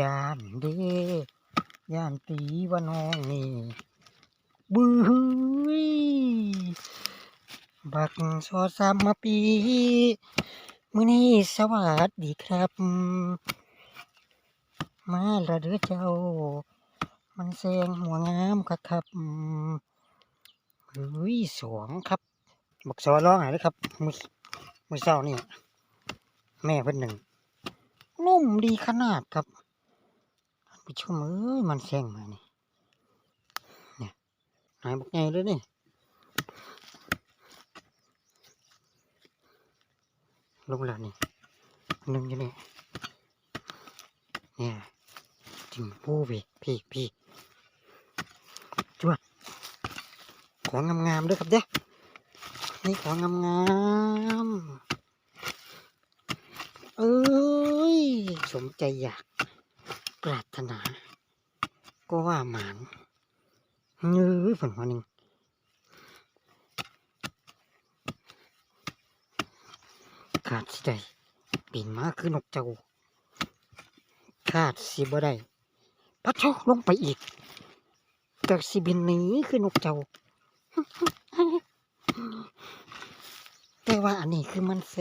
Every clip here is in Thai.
ยานเด้ยานตีว่าน้องนี่บื้อบักซอสามมาปีมื้อนี้สวัสดีครับ มาและเด้อเจ้า มันแซงหัวงามคักครับเฮ้ยสวงครับ บักซอร้องหายเลยครับ มือมือเศร้านี่ แม่เพิ่นหนึ่งนุ่มดีขนาดครับ ผู้ชมเอ้ยมันแซงมานี่เนี่ยหายบกใหญ่เลยนี่ลงแล้วนี่นหนึ่งอยู่นี่เนี่ยจริงผู้พี่พี่พี่จวดของงามๆด้วยครับเด้นี่ของงามๆเอ้ยสมใจอยาก ปรารถนา ก็ว่าหมานเนื้อฝนหัวหนึ่งขาดสิได้ปีนมาคือนกเจ้าขาดสิบ่ได้พัดโชลงไปอีกจากสิบินหนีคือนกเจ้า แต่ว่าอันนี้คือมันแซ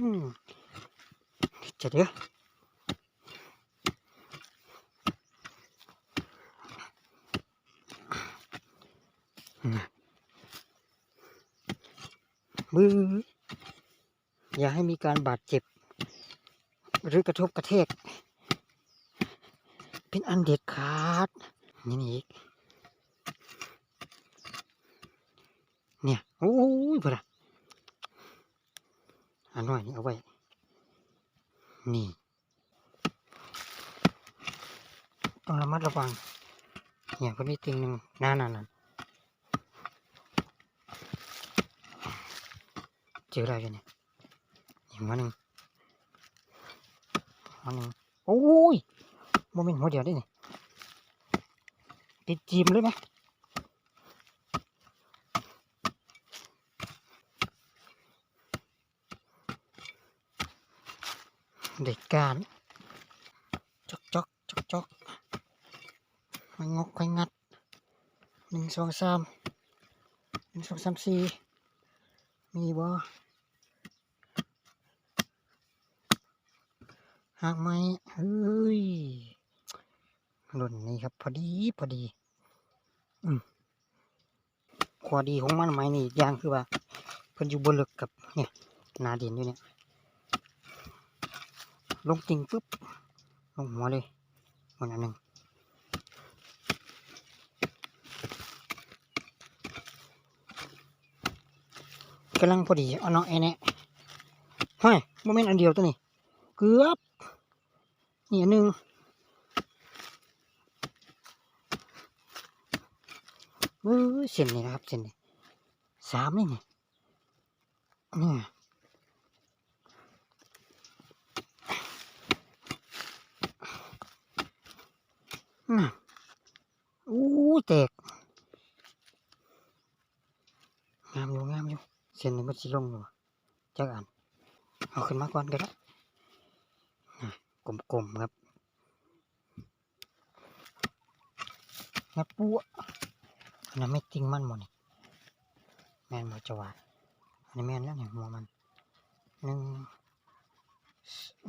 งจะเด้อ มืออย่าให้มีการบาดเจ็บ หรือกระทบกระแทก เป็นอันเด็ดขาดนี่นี่อีกเนี่ยโอ้ยพอละอันน้อยนี่เอาไว้ นี่ต้องระมัดระวังเนี่ยคนนี้ติงหนึ่งนานานนเจ ออะไรกันเนี่ยอีกหัวหนึ่งหัวหนึ่งโอ้ยโมเมนต์หัวเดียวได้นี่ติดจีมเลยไหมเด็กการจอกจอกจอกจอกค่อยงกค่อยงัดหนึ่งสองสามหนึ่งสองสามสี่มีบ่ หากไหมเฮ้ยหล่นนี่ครับ พอดีพอดี อืมข้อดีของมันไหมนี่อย่างคือว่าเพิ่นอยู่บนเลึกกับเนี่ยนาดินอยู่เนี่ยลงจริงปุ๊บลงหัวเลยมันอันหนึ่งกำลังพอดีเอาน้องไอ้เนี่ยเฮ้ยโมเมนต์อันเดียวตัวนี้ เกือบ นี่อันหนึ่งเออเส้นนี่นะครับเส้นนี่สามนี่นี่นี่น่ะอู้แตกงามอยู่งามอยู่เส้นนี้มันสิลงอยู่จักอันเอาขึ้นมาก่อนก็ได้ กลมๆครับงับปัวอันนั้นไม่จริงมันหมดนี่แมนหมดจวาอันนี้แมนแล้วเนี่ยหัวมันหนึ่ง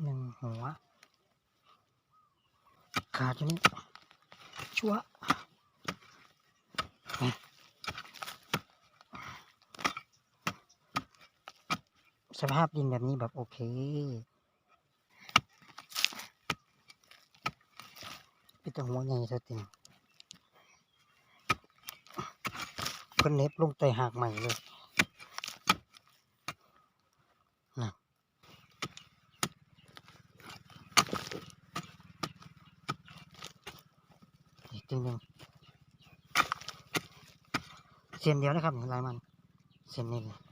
หนึ่งหัว ขาดอยู่นี่ชัวสภาพดินแบบนี้แบบโอเค เป็นตัวหัวใหญ่ซะจริงเพิ่นเน็บลงใต้หากใหม่เลยนะอีกจริงหนึ่งเส้นเดียวนะครับลายมันเส้นนี้เลย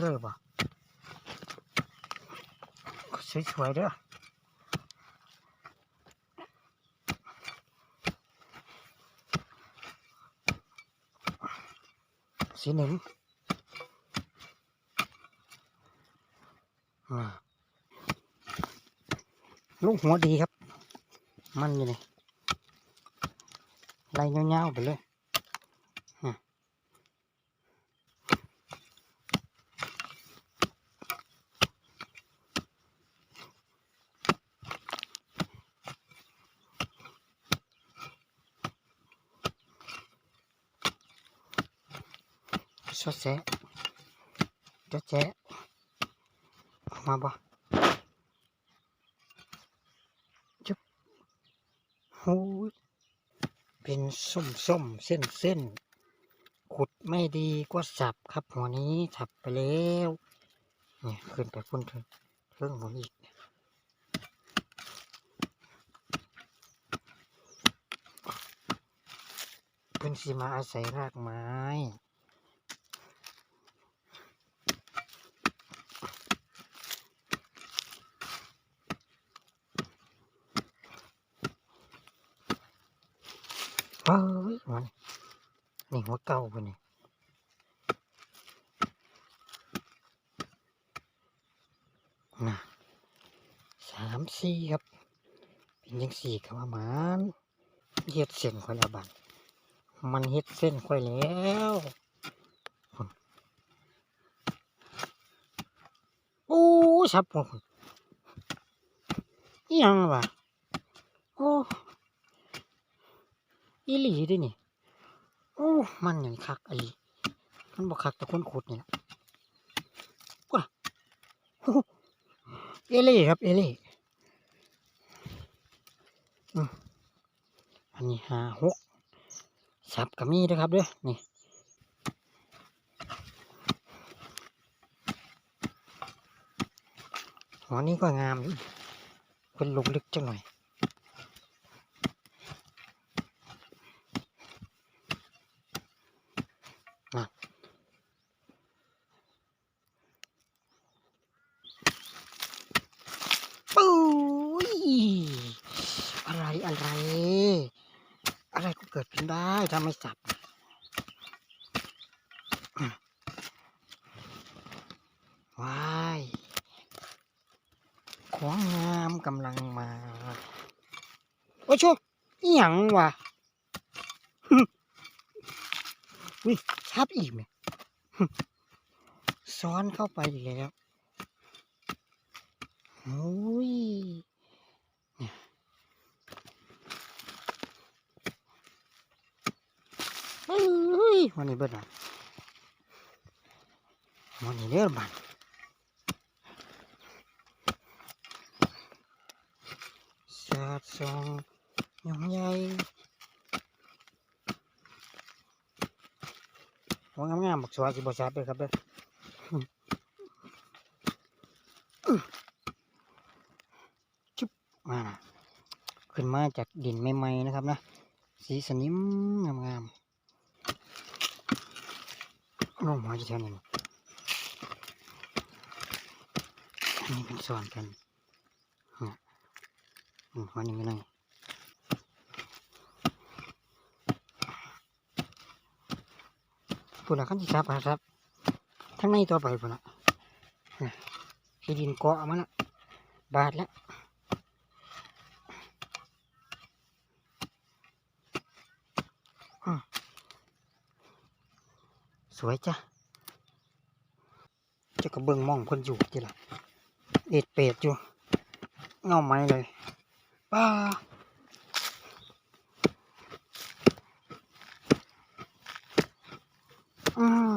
เรือป่ะสวยๆเด้อสีหนึ่งลูกหัวดีครับ มันอยู่นี่ไล่เงาๆไปเลย สดแสะจะแจ๊ออกมาบ่จุ๊บโอ้ยเป็นส้มส้มเส้นเส้นขุดไม่ดีก็สับครับหัวนี้สับไปแล้วเนี่ยขึ้นไปพุ่นเถอะเรื่องหัวอีกเป็นสีมาอาศัยรากไม้ เฮ้ยมันนี่หัวเก่าปะนี่นะสามสี่ครับ เป็นยังสี่ครับว่ามันเฮ็ดเส้นค่อยแล้วบัดมันเฮ็ดเส้นค่อยแล้วโอ้สับหมดยังวะโอ้ อีหลีด้วยนี่โอ้ มันอย่างคักไอ้มันบอกคักแต่คนขุดนี่แหละว้าโอ้เอเล่ครับ เอเล่อันนี้ห้าหกสับกับมีนะครับเด้อนี่หัวนี้ก็งามอยู่เป็นลูกลึกจังหน่อย ปุ้ยอะไรอะไร อะไรก็เกิดขึ้น ได้ถ้าไม่จับว้ายของงามกำลังมา โอ้โชอหยังวะหึวิชับอีกไหมซ้อนเข้าไปอีกแล้วโอ้ยเฮ้ย วันนี้เบิดอะวันนี้เด้อบันสาดส่องยองใหญ่หัวงามๆบักสวาสิบ่ซับเลยครับเด้อมาขึ้นมาจากดินใหม่ๆนะครับนะ สีสนิมงามๆ น้องหมาจะแทนนี่อันนี้เป็นส่วนกันเนี่ยอืมวันนี้ไม่ได้ปุ่นละขั้นที่ซับครับทั้งในตัวไปปุ่นละเนี่ดินเกาะมาละบาดแล้ว สวยจ้ะจะกระเบื้องมองคนอยู่จีละเอ็ดเป็ดอยู่เงาไม้เลยป้าอืม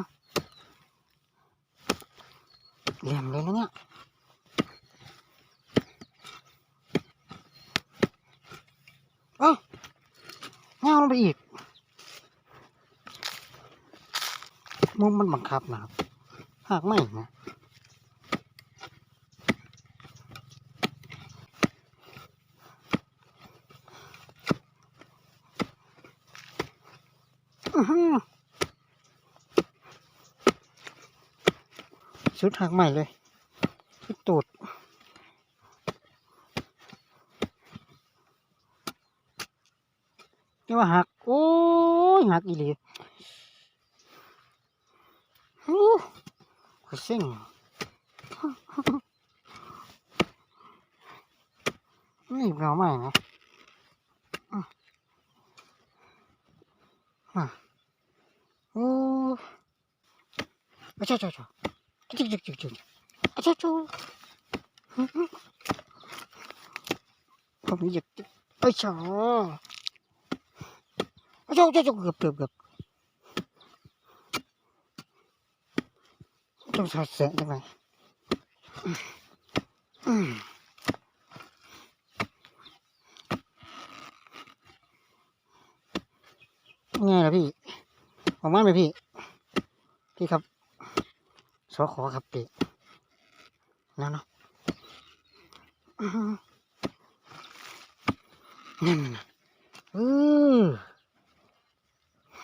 เหลี่ยมเลยนะเนี่ย เอ้าเงาลงไปอีก มุมมันบัง คับนะครับหากไม่นะชุดหักใหม่เลยชุดตูดนี่ว่าหัก โอ้ยหักอีหลี อู้ ขอยเซ็งนี่เราไม่นะอืมอะโอ้อาจ้าจ้าจ้าจิ๊ ต้องสอดแสงจังไงอืมง่ายนะพี่ออกมาไหมพี่ พี่ครับ สอขอครับพี่นั่นเนาะนั่นนะเออ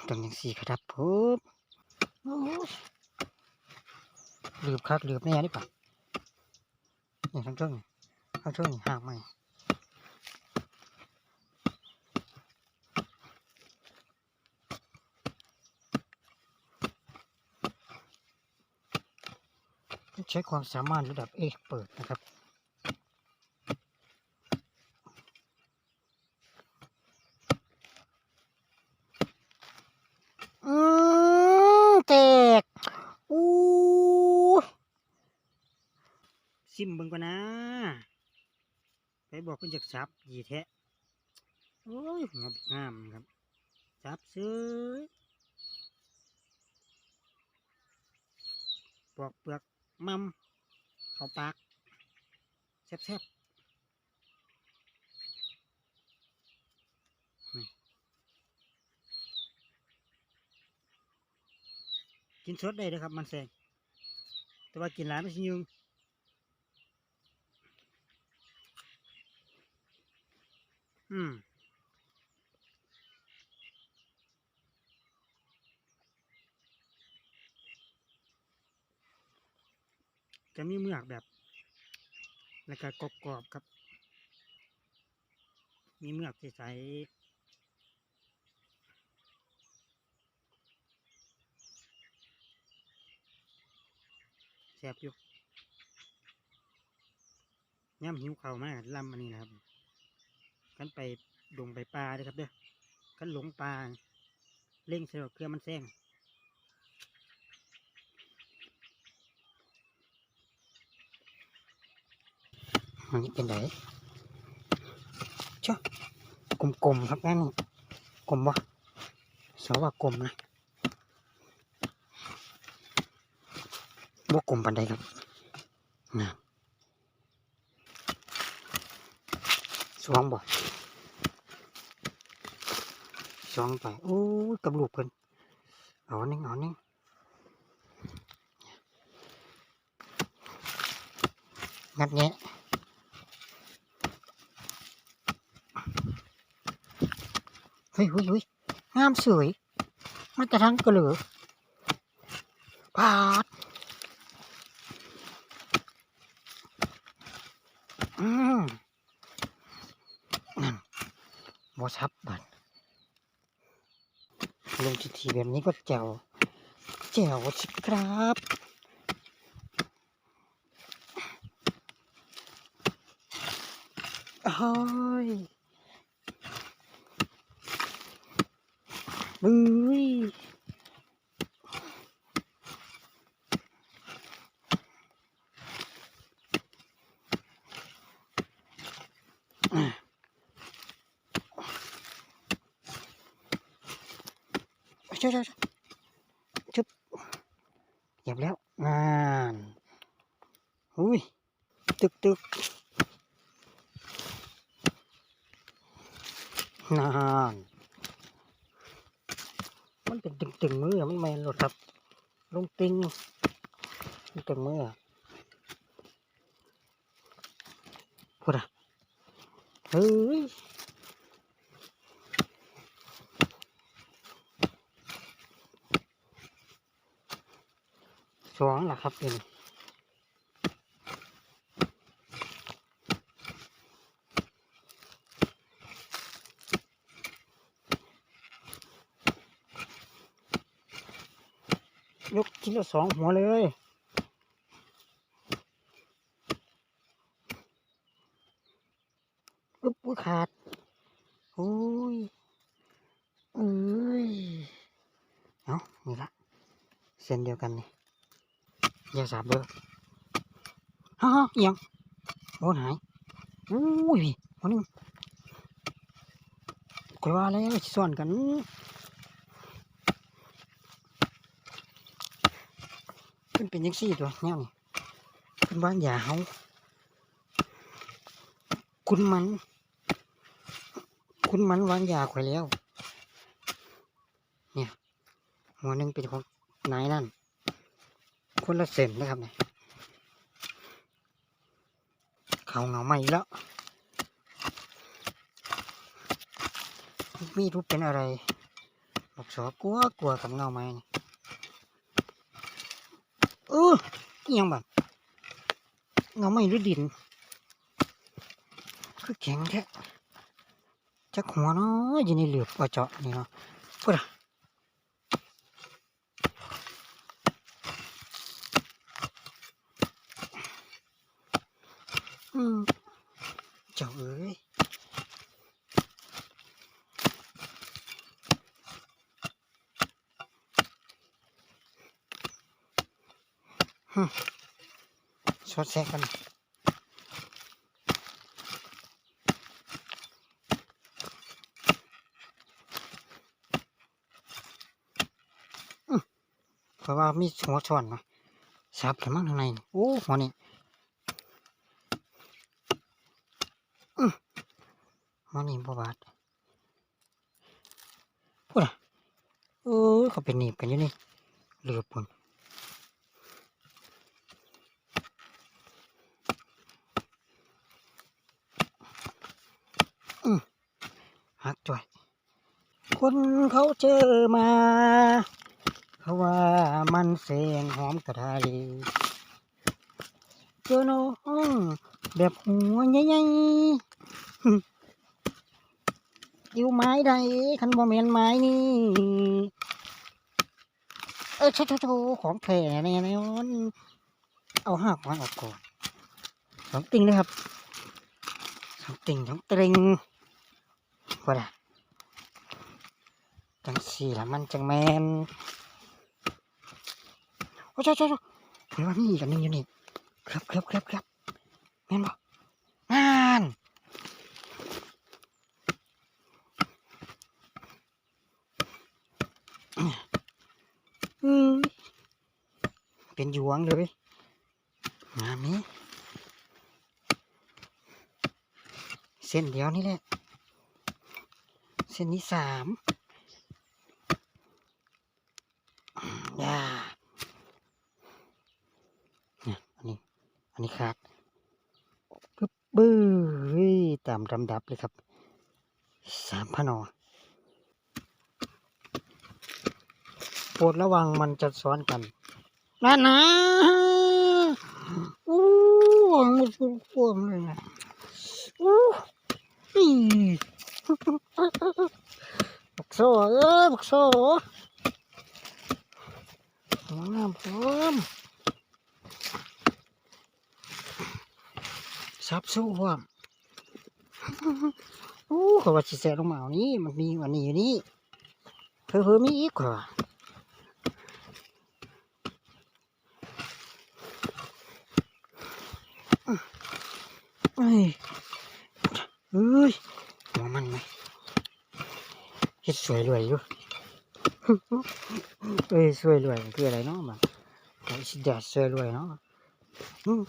ต้องยังสี่ครับโอ้ย ลืบคักลืบแน่นี่ป่ะนี่ทั้งช่วงนี่ทั้งช่วงนี่ห่างไหมใช้ความสามารถระดับเอกเปิดนะครับ อืมแตกอู้ ซิมเบิ่งก่อนนะไปบอกเพิ่นจากซับยีแท้โอ้ยหัวบักงามครับซับซื้อปอกเปลือกมัมเข้าปากแซ่บๆนี่กินสดได้เลยครับมันแซงแต่ว่ากินหลายไม่สิยุง อืมจะมีเมือกแบบ แล้วก็กรอบๆครับ มีเมือกใสๆแซ่บอยู่ย่ำหิวเข่ามากลำอันนี้นะครับ กันไปดงไปปลาเด้อครับเด้อกันหลงปลาเล่งเสือเครือมันแซงมันเป็นไหนช่กลมๆครับนั่นี้กลมวะสาวว่ากลมนะบวกกลมปันใดครับนะ สองบ่สองไปโอ้กับลูกเพิ่นเอาหนึ่งเอาหนึ่งงัดแงะเฮ้ยเฮ้ยเฮ้ยงามสวยมันจะทั้งกระเหลือปาดอืมนั่น บอชับบัดลงทีทีแบบนี้ก็แจ๋วแจ๋วสิครับเฮ้ยบึ้ย เจ้าเจ้าจุ๊บเหยียบแล้วนานอุ้ย ตึกตึกนานมันเป็นตึงตึงมือมันแมนหลดครับ ลงติงมันตึงมือพูดอะเฮ้ยสองล่ะ ครับเป็นยกทีละสองหัวเลยอึ๊บขาด โอ้ยเอ้ย เอานี่ละ เส้นเดียวกันนี่ อย่าสับเด้อฮ่าๆเอียงโอนหายอุ้ยหัวหนึงคอยว่าแล้วสิซ่อนกันมันเป็นยังซี่ตัวแนวนี่เป็นบ้านยาเฮาคุณมัน คุณมันวางยาข่อยแล้ว เนี่ยหัวหนึ่งเป็นของนายนั่น คนละเส้นนะครับเนี่ยเขาเงาใหม่แล้ว มีรูปเป็นอะไรบอกสอกลัวกลัวกับเงาไม้เออยังแบบเงาไม่หรือดิน คือแข็งแท้จักหัวเนาะอยู่ในเหลือบว่าเจาะนี่เนาะพูดอะอืมเจ้าเอ้ยส ดแซกกันเพราะว่ามีหัวช้อนนะสับกันมั่งข้างในโอ้หัวนี่อืมหัวนี่บ่บาดพูดอะเออเขาเป็นหนีบกันอยู่นี่เหลือปุ่น ฮักจ่อย คนเขาเจอมา เขาว่ามันเสียงหอมกระไทยเจอน้องแบบหัวใหญ่ๆอยู่ไม้ใดคันบ่แม่นไม้นี่เออโชโชโชของแท้แน่นอนเอาหักมันออกก่อนสองติงเลยครับสองติงสองตริงว่าล่ะ จังสี่ละมันจังแมนโอ้ยเจ้าเจ้าเห็นว่ามีอีกอันหนึงอยู่นี่ครับครับครับครับแม่นบ่งานอืมเป็นหยวงเลยงานนี้เส้นเดียวนี่แหละ เส้นที่สามอย่าเนี่ยอันนี้ อันนี้ขาดปึ๊บบื้อเฮ้ยตามลำดับเลยครับสามพนอโปรดระวังมันจะซ้อนกันนั่นนะอู้มันสุดโคตรเลยนะอู้อีบักโซ่เอ้ยบักโซ่หัวงามพร้อมซับสู้พร้อม โอ้เขาว่าสิแสลงมาเอานี้มันมีวันนี้อยู่นี่เพิ่มมีอีกกว่าเอ้ยเอ้ยหัวมันไหมเฮ็ดสวยรวยอยู่เอ้ยสวยรวยคืออะไรเนาะมันไอ้สิดสวยรวยเนาะอืม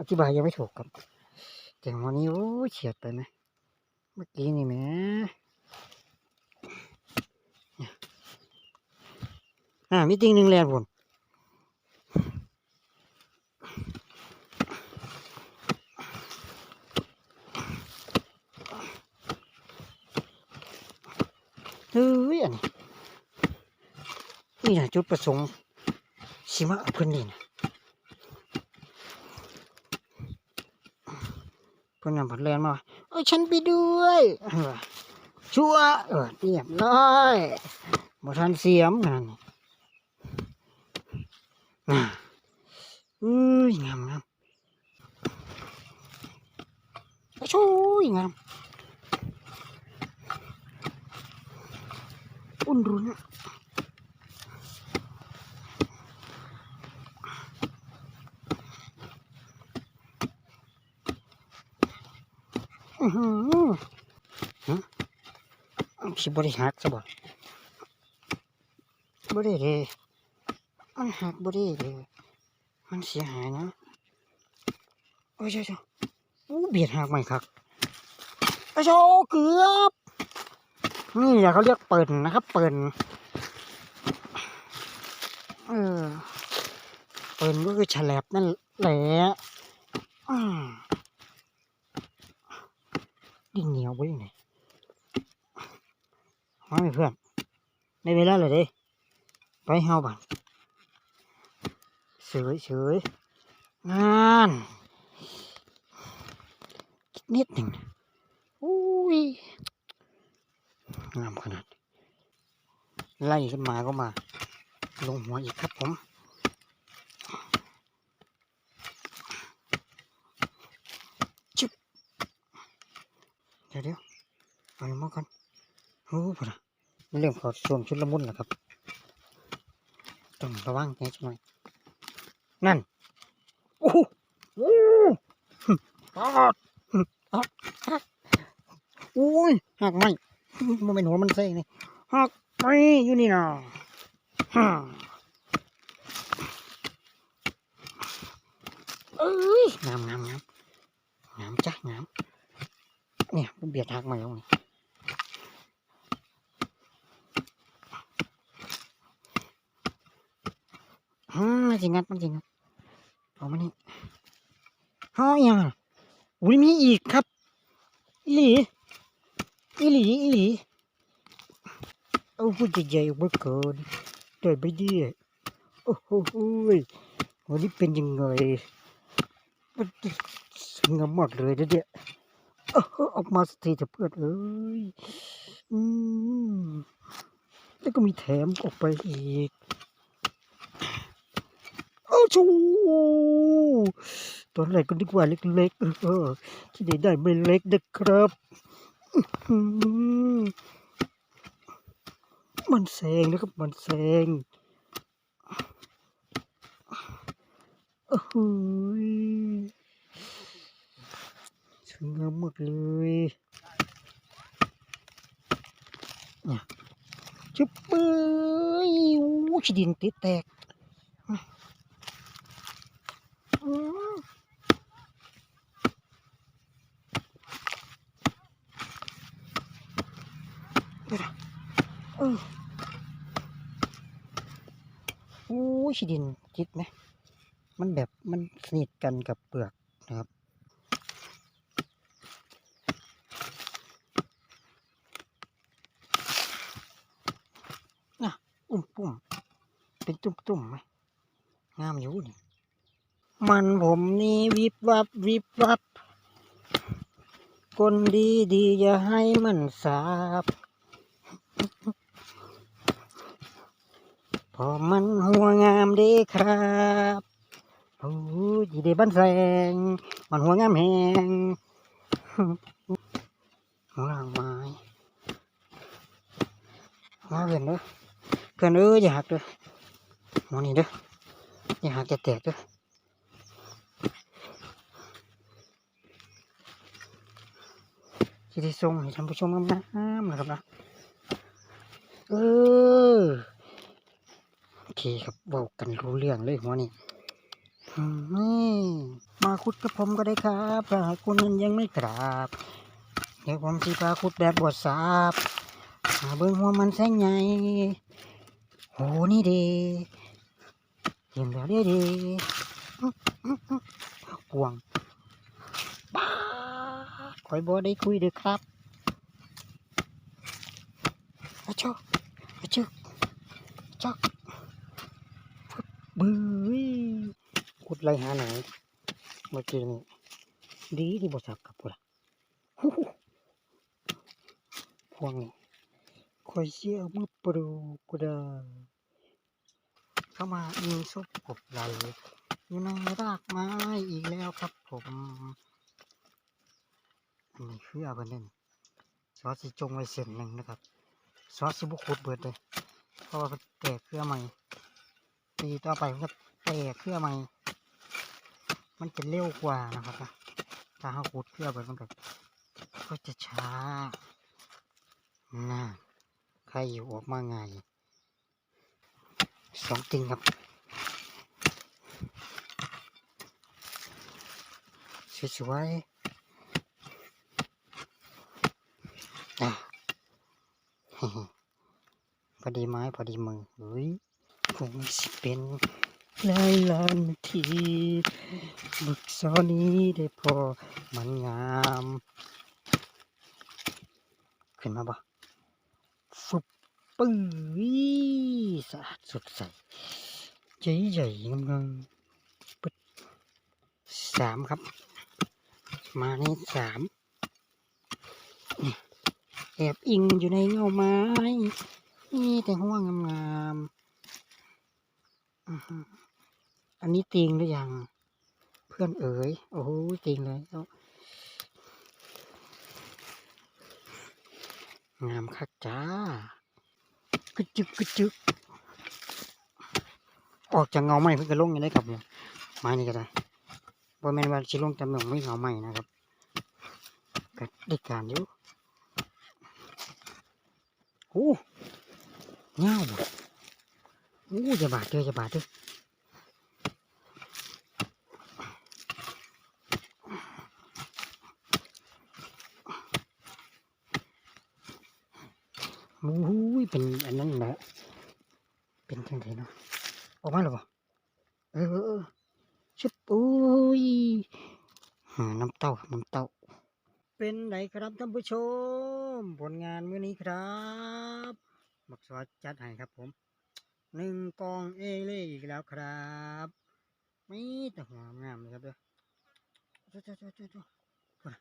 อธิบายยังไม่ถูกครับ แต่วันนี้โอ้เฉียดไปไหมเมื่อกี้นี่แหมเนี่ยอ่ามีติงหนึ่งแลนผมเฮ้ยอันนี้นี่นะจุดประสงค์สิมาเพิ่นนี่นะ เพิ่นนำผลแลนมาว่าเอ้ยฉันไปด้วยชัวเออเรียบร้อยบ่ทันเสียมนั่นน่ะอุ้ยงามงามช่วยงามอุ่นรุนอื้อหือหึ สิบริหักซะบ่บ่ได้เลยมันหักบ่ได้เลยมันเสียหายนะโอ้ยเจ้าอู้เบียดหักใหม่ครับโอ้ยเจ้าเกือบนี่แหละเขาเรียกเปิ่นนะครับ เปิ่นเออเปิ่นก็คือฉลับนั่นแหละ อืมดิ้นเหนียวไว้ยังไงมาไหมเพื่อนในเวลาเลยเด้ไปเฮาบันเฉยเฉยงานนิดหนึ่งอุ้ยงามขนาดไล่ขึ้นมาก็มา ลงหัวอีกครับผม เดี๋ยวเดี๋ยวเอามาก่อนโอ้พอละมันเริ่มเขอช่วงชุดละมุนแล้วครับต้องระวังแค่หน่อยนั่นโอ้โหโอ้โหปอดปอดหักโอ้ยหักไหมมันเป็นหัวมันเซ่นี่หักไหมอยู่นี่นะฮ่าเอ้ยงามงามงามงามจ้ะงาม เนี่ยมันเบียดหักมาแล้วนี่อืมมันจริงงัดมันจริงัดเอามานี่ห้อยยังอุ้ยมีอีกครับอีหลีอีหลีอีหลีเอาพูดใหญ่ๆออกมาก่อนได้ไปดีโอ้โหยวันนี้เป็นยังไงมันสงามมากเลยนะเนี่ย ออกมาสักทีเถอะเพื่อนเอ้ยอืมแล้วก็มีแถมออกไปอีกโอ้ชูตอนแรกก็นึกว่าเล็กๆเออที่ไหนได้ไม่เล็กนะครับ มันแซงนะครับ มันแซงโอ้โหย วยงามมากเลยจุ๊บเปื่อยอู้ชิดินติดแตกโอ้ชิดินจิตไหมมันแบบมันสนิทกันกับเปลือกนะครับ น่ะ อุ้มปุ่มเป็นตุ่มๆไหมงามอยู่นี่มันผมนี่วิบวับวิบวับคนดีดีอย่าให้มันสาบพอมันหัวงามด้ครับโอ้ยดีเดบันแสงมันหัวงามแหงหัวหางไม้มาเพื่อนเด้อเพื่อนเอ้ยอย่าหักเด้อหัวนี่เด้ออย่าหักจะแตกเด้อที่ได้ส่งให้ท่านผู้ชมงามๆนะครับนะเออโอเคครับเว้ากันรู้เรื่องเลยหัวนี่มนี่มาคุดกับผมก็ได้ครับถ้าหากคุณนั้นยังไม่กราบ เดี๋ยวผมสิพาคุดแบบบดสาบหาเบิ้งหัวมันแสงใหญ่ โหนี่ดีเห็นแล้วดีดีอื้ออื้ออื้อกวงบ้าคอยบอได้คุยเด้อครับอาชออาชอจอกบื้อขุดไรหาหนังเมื่อกี้นี่ดีที่บอสับกับกูละฮู้ฮู้พวงนี่ คอยเชี่ยวมาปลูกก็ได้เข้ามามีซุปกบไหลอยู่ในรากไม้อีกแล้วครับผมอันนี้คืออาไปเล่นซอสสิจงไว้เส้นหนึ่งนะครับซอสสิบุขุดเบิดเลยเพราะว่าแตกเครือใหม่ปีต่อไปมันก็แตกเครือใหม่ มันจะเร็วกว่านะครับนะถ้าเขาขุดเครือเบิดมันก็ก็จะช้าน่า ใครอยู่ออกมาไงายสองติงครับสวยๆอะพอดีไม้พอดีมือเฮ้ยคงสิเป็นหลายล้านทีบึกซอนี้ได้พอมันงาม ขึ้นมาบ่ บปื้ยสะอาดสดใสใหญ่ใหญ่ๆงามๆปึ๊ดสามครับ มานี่สามแอบอิงอยู่ในเงาไม้นี่แต่หัวงงามๆอันนี้ติงหรือยัง เพื่อนเอ๋ย โอ้โหติงเลยแล้วงามคักจ้า กึจึกกึจึกออกจากเงาไม้เพิ่งจะลงย่างไรครับเนี่ยไม้นี่ก็ได้บ่แม่นว่าสิลงแต่เมืองไม่เงาไม้นะครับก็ได้การอยู่โอ้เงาบ่โอ้จะบาดเด้อจะบาดเด้อโอ้ยเป็นอันนั้นแหละเป็น จังไดเนาะออกมาแล้วบ่เออเออเออชุบโอ้ยหาน้ำเต้าน้ำเต้า เป็นไหนครับท่านผู้ชม ผลงานมื้อนี้ครับบักซอสจัดให้ครับผมหนึ่งกองเอเล่อีกแล้วครับไมีแต่หัวงามเลยครับเด้อจ้าจ้าจ้าจ้าจ้าพุ่นน่ะ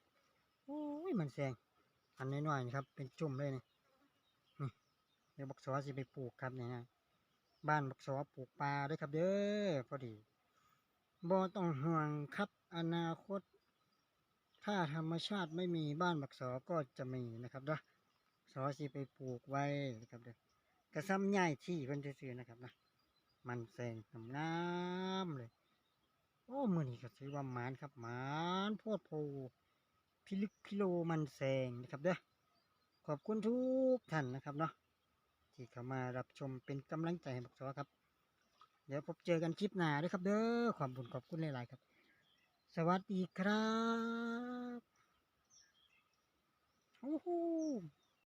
โอ้ยมันแซงอันน้อยๆนี่ครับ เป็นจุ่มเลยนี่เดี๋ยวบักซอสสิไปปลูกครับเนี่ยนะ บ้านบักซอสปลูกปลาด้วยครับเด้อพอดีบ่ต้องห่วงครับอนาคต ถ้าธรรมชาติไม่มีบ้านบักสอก็จะมีนะครับเด้อสอสิไปปลูกไว้นะครับเด้อกระซ้ำใหญ่ที่เพิ่นซื้อนะครับนะมันแซงงามๆเลย โอ้มือนี้ก็ถือว่าหมานครับหมานโพดโพพิลึกพิโลมันแซงนะครับเด้อขอบคุณทุกท่านนะครับเนาะ ที่เข้ามารับชมเป็นกำลังใจให้บักสอครับ เดี๋ยวพบเจอกันคลิปหน้าด้วยครับ เด้อความบุญขอบคุณหลาย ๆ ครับ สวัสดีครับโอ้โห